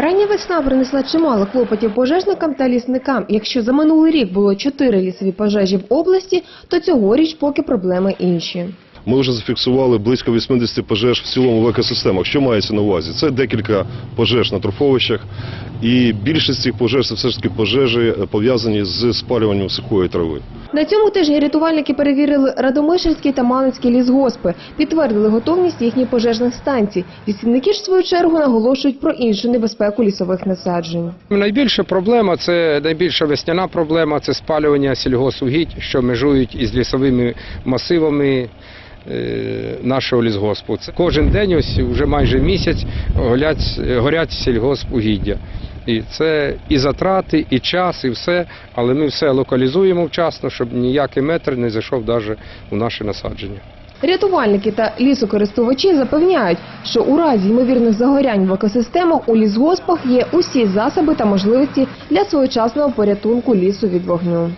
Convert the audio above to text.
Рання весна принесла чимало клопотів пожежникам та лісникам. Якщо за минулий рік було чотири лісові пожежі в області, то цьогоріч поки проблеми інші. Ми вже зафіксували близько 80 пожеж в цілому в екосистемах. Що мається на увазі? Це декілька пожеж на торфовищах, і більшість цих пожеж це все ж таки пожежі е, пов'язані з спалюванням сухої трави. На цьому тижні рятувальники перевірили Радомишльський та Малинський лісгоспи, підтвердили готовність їхніх пожежних станцій. Лісівники ж в свою чергу наголошують про іншу небезпеку лісових насаджень. Найбільша проблема це найбільша весняна проблема це спалювання сільгосугідь, що межують із лісовими масивами е, нашого лісгоспу. Це кожен день, ось вже майже місяць, горять, горять сільгоспугіддя. І це і затрати, і час, і все, але ми все локалізуємо вчасно, щоб ніякий метр не зайшов навіть у наше насадження. Рятувальники та лісокористувачі запевняють, що у разі ймовірних загорянь в екосистемах у лісгоспах є усі засоби та можливості для своєчасного порятунку лісу від вогню.